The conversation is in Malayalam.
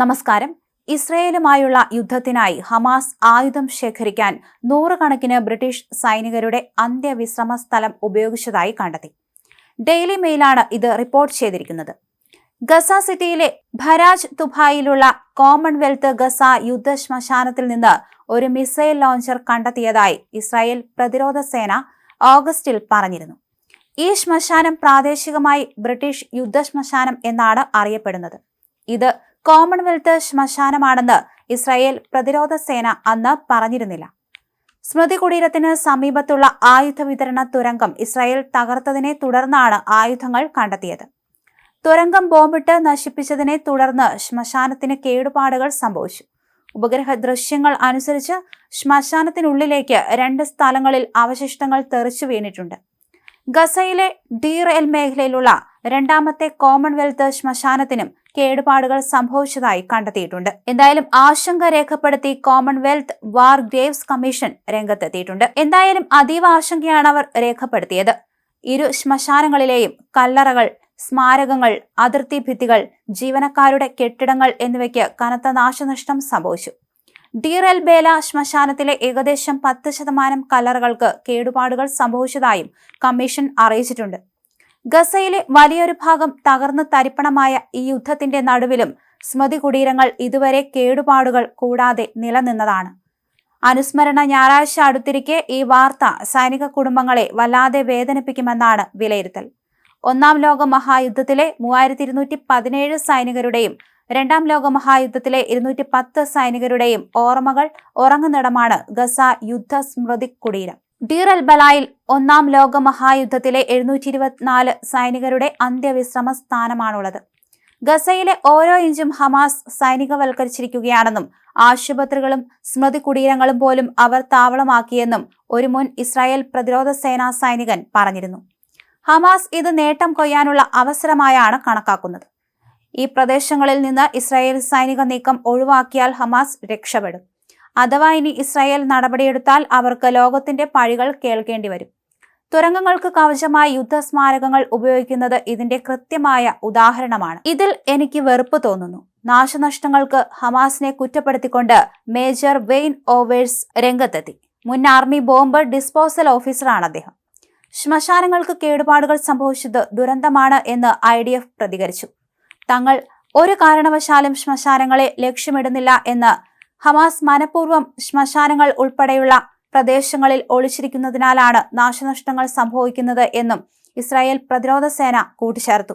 നമസ്കാരം. ഇസ്രയേലുമായുള്ള യുദ്ധത്തിനായി ഹമാസ് ആയുധം ശേഖരിക്കാൻ നൂറുകണക്കിന് ബ്രിട്ടീഷ് സൈനികരുടെ അന്ത്യവിശ്രമ സ്ഥലം ഉപയോഗിച്ചതായി കണ്ടെത്തി. ഡെയിലി മെയിലാണ് ഇത് റിപ്പോർട്ട് ചെയ്തിരിക്കുന്നത്. ഗസ സിറ്റിയിലെ ഭരാജ് തുഭായിലുള്ള കോമൺവെൽത്ത് ഗസ യുദ്ധ ശ്മശാനത്തിൽ നിന്ന് ഒരു മിസൈൽ ലോഞ്ചർ കണ്ടെത്തിയതായി ഇസ്രായേൽ പ്രതിരോധ സേന ഓഗസ്റ്റിൽ പറഞ്ഞിരുന്നു. ഈ ശ്മശാനം പ്രാദേശികമായി ബ്രിട്ടീഷ് യുദ്ധ ശ്മശാനം എന്നാണ് അറിയപ്പെടുന്നത്. ഇത് കോമൺവെൽത്ത് ശ്മശാനമാണെന്ന് ഇസ്രായേൽ പ്രതിരോധ സേന അന്ന് പറഞ്ഞിരുന്നില്ല. സ്മൃതി കുടീരത്തിന് സമീപത്തുള്ള ആയുധ വിതരണ തുരങ്കം ഇസ്രായേൽ തകർത്തതിനെ തുടർന്നാണ് ആയുധങ്ങൾ കണ്ടെത്തിയത്. തുരങ്കം ബോംബിട്ട് നശിപ്പിച്ചതിനെ തുടർന്ന് ശ്മശാനത്തിന് കേടുപാടുകൾ സംഭവിച്ചു. ഉപഗ്രഹ ദൃശ്യങ്ങൾ അനുസരിച്ച് ശ്മശാനത്തിനുള്ളിലേക്ക് രണ്ട് സ്ഥലങ്ങളിൽ അവശിഷ്ടങ്ങൾ തെറിച്ചു വീണിട്ടുണ്ട്. ഗസയിലെ ഡീർ എൽ മേഖലയിലുള്ള രണ്ടാമത്തെ കോമൺവെൽത്ത് ശ്മശാനത്തിനും കേടുപാടുകൾ സംഭവിച്ചതായി കണ്ടെത്തിയിട്ടുണ്ട്. എന്തായാലും ആശങ്ക രേഖപ്പെടുത്തി കോമൺവെൽത്ത് വാർ ഗ്രേവ്സ് കമ്മീഷൻ രംഗത്തെത്തിയിട്ടുണ്ട്. എന്തായാലും അതീവ ആശങ്കയാണ് അവർ രേഖപ്പെടുത്തിയത്. ഇരു ശ്മശാനങ്ങളിലെയും കല്ലറകൾ സ്മാരകങ്ങൾ അതിർത്തി ഭിത്തികൾ ജീവനക്കാരുടെ കെട്ടിടങ്ങൾ എന്നിവയ്ക്ക് കനത്ത നാശനഷ്ടം സംഭവിച്ചു. ഡീറൽ ബേല ശ്മശാനത്തിലെ ഏകദേശം പത്ത് ശതമാനം കല്ലറകൾക്ക് കേടുപാടുകൾ സംഭവിച്ചതായും കമ്മീഷൻ അറിയിച്ചിട്ടുണ്ട്. ഗസയിലെ വലിയൊരു ഭാഗം തകർന്ന് തരിപ്പണമായ ഈ യുദ്ധത്തിന്റെ നടുവിലും സ്മൃതി കുടീരങ്ങൾ ഇതുവരെ കേടുപാടുകൾ കൂടാതെ നിലനിന്നതാണ്. അനുസ്മരണ ഞായറാഴ്ച അടുത്തിരിക്കെ ഈ വാർത്ത സൈനിക കുടുംബങ്ങളെ വല്ലാതെ വേദനിപ്പിക്കുമെന്നാണ് വിലയിരുത്തൽ. ഒന്നാം ലോക മഹായുദ്ധത്തിലെ മൂവായിരത്തി ഇരുന്നൂറ്റി പതിനേഴ് സൈനികരുടെയും രണ്ടാം ലോക മഹായുദ്ധത്തിലെ ഇരുന്നൂറ്റി പത്ത് സൈനികരുടെയും ഓർമ്മകൾ ഉറങ്ങുന്നിടമാണ് ഗസ യുദ്ധ സ്മൃതി കുടീരം. ഡീർ അൽ ബലായിൽ ഒന്നാം ലോക മഹായുദ്ധത്തിലെ എഴുന്നൂറ്റി ഇരുപത്തിനാല് സൈനികരുടെ അന്ത്യവിശ്രമ സ്ഥാനമാണുള്ളത്. ഗസയിലെ ഓരോ ഇഞ്ചും ഹമാസ് സൈനികവൽക്കരിച്ചിരിക്കുകയാണെന്നും ആശുപത്രികളും സ്മൃതി കുടീരങ്ങളും പോലും അവർ താവളമാക്കിയെന്നും ഒരു മുൻ ഇസ്രായേൽ പ്രതിരോധ സേനാ സൈനികൻ പറഞ്ഞിരുന്നു. ഹമാസ് ഇത് നേട്ടം കൊയ്യാനുള്ള അവസരമായാണ് കണക്കാക്കുന്നത്. ഈ പ്രദേശങ്ങളിൽ നിന്ന് ഇസ്രായേൽ സൈനിക നീക്കം ഒഴിവാക്കിയാൽ ഹമാസ് രക്ഷപ്പെടും. അഥവാ ഇനി ഇസ്രായേൽ നടപടിയെടുത്താൽ അവർക്ക് ലോകത്തിന്റെ പഴികൾ കേൾക്കേണ്ടി വരും. തുരങ്കങ്ങൾക്ക് കവചമായി യുദ്ധസ്മാരകങ്ങൾ ഉപയോഗിക്കുന്നത് ഇതിന്റെ കൃത്യമായ ഉദാഹരണമാണ്. ഇതിൽ എനിക്ക് വെറുപ്പ് തോന്നുന്നു. നാശനഷ്ടങ്ങൾക്ക് ഹമാസിനെ കുറ്റപ്പെടുത്തിക്കൊണ്ട് മേജർ വെയിൻ ഓവേഴ്സ് രംഗത്തെത്തി. മുൻ ആർമി ബോംബ് ഡിസ്പോസൽ ഓഫീസറാണ് അദ്ദേഹം. ശ്മശാനങ്ങൾക്ക് കേടുപാടുകൾ സംഭവിച്ചത് ദുരന്തമാണ് എന്ന് ഐ ഡി എഫ് പ്രതികരിച്ചു. തങ്ങൾ ഒരു കാരണവശാലും ശ്മശാനങ്ങളെ ലക്ഷ്യമിടുന്നില്ല എന്ന് ഹമാസ് മനഃപൂർവം ശ്മശാനങ്ങൾ ഉൾപ്പെടെയുള്ള പ്രദേശങ്ങളിൽ ഒളിച്ചിരിക്കുന്നതിനാലാണ് നാശനഷ്ടങ്ങൾ സംഭവിക്കുന്നത് എന്നും ഇസ്രായേൽ പ്രതിരോധ സേന കൂട്ടിച്ചേർത്തു.